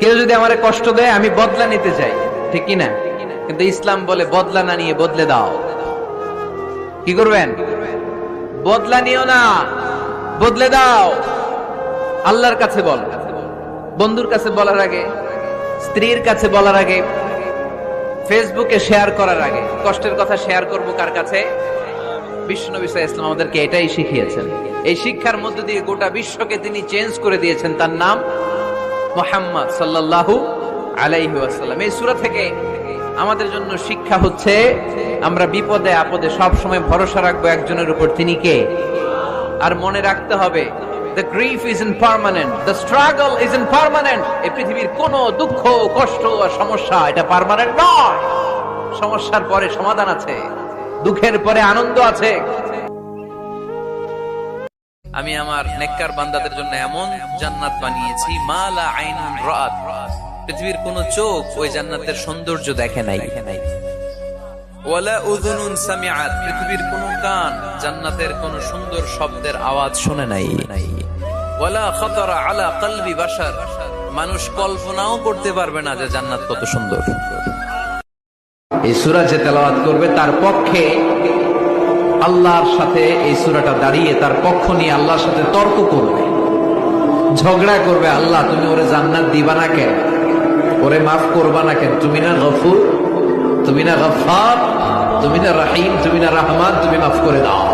কেউ যদি আমারে কষ্ট দেয়, আমি বদলা নিতে চাই। ঠিক কি না? কিন্তু ইসলাম বলে, বদলা না নিয়ে বদলে দাও। কি করবেন? বদলা নিও না। বদলে দাও। আল্লাহর কাছে বল। বন্ধুর কাছে বলার আগে, স্ত্রীর কাছে বলার আগে, ফেসবুকে শেয়ার করার আগে। কষ্টের কথা শেয়ার করব কার কাছে? বিষ্ণু বিষয় ইসলাম আমাদেরকে এটাই শিখিয়েছেন। এই শিক্ষার মধ্য দিয়ে গোটা বিশ্বকে তিনি চেঞ্জ করে দিয়েছেন। তার নাম মোহাম্মদ সাল্লাল্লাহু আলাইহি ওয়াসাল্লাম। এই সূরা থেকে আমাদের জন্য শিক্ষা হচ্ছে, আমরা বিপদে আপদে সব সময় ভরসা রাখব একজনের উপর। তিনি কে? আর মনে রাখতে হবে the grief is impermanent the struggle is impermanent এই পৃথিবীর কোনো দুঃখ, কষ্ট আর সমস্যা এটা পার্মানেন্ট নয়। সমস্যার পরে সমাধান আছে, দুঃখের পরে আনন্দ আছে। আমি আমার নেককার বান্দাদের জন্য এমন জান্নাত বানিয়েছি, মালা আইনুন রাত পৃথিবীর কোন চোখ ওই জান্নাতের সৌন্দর্য দেখে নাই। পৃথিবীর কোন জান্নাতের কোন সুন্দর শব্দের আওয়াজ শুনে নাই। মানুষ কল্পনাও করতে পারবে না যে জান্নাত কত সুন্দর। করবে, তার পক্ষে আল্লাহর সাথে এই সুরাটা দাঁড়িয়ে তার পক্ষ নিয়ে আল্লাহর সাথে তর্ক করবে, ঝগড়া করবে, আল্লাহ তুমি ওরে জান্নাত দিবা না কেন? ওরে মাফ করবা না কেন? তুমি না গফুর, তুমি না গফার তুমি না রাহিম, তুমি না রাহমান, তুমি মাফ করে দাও।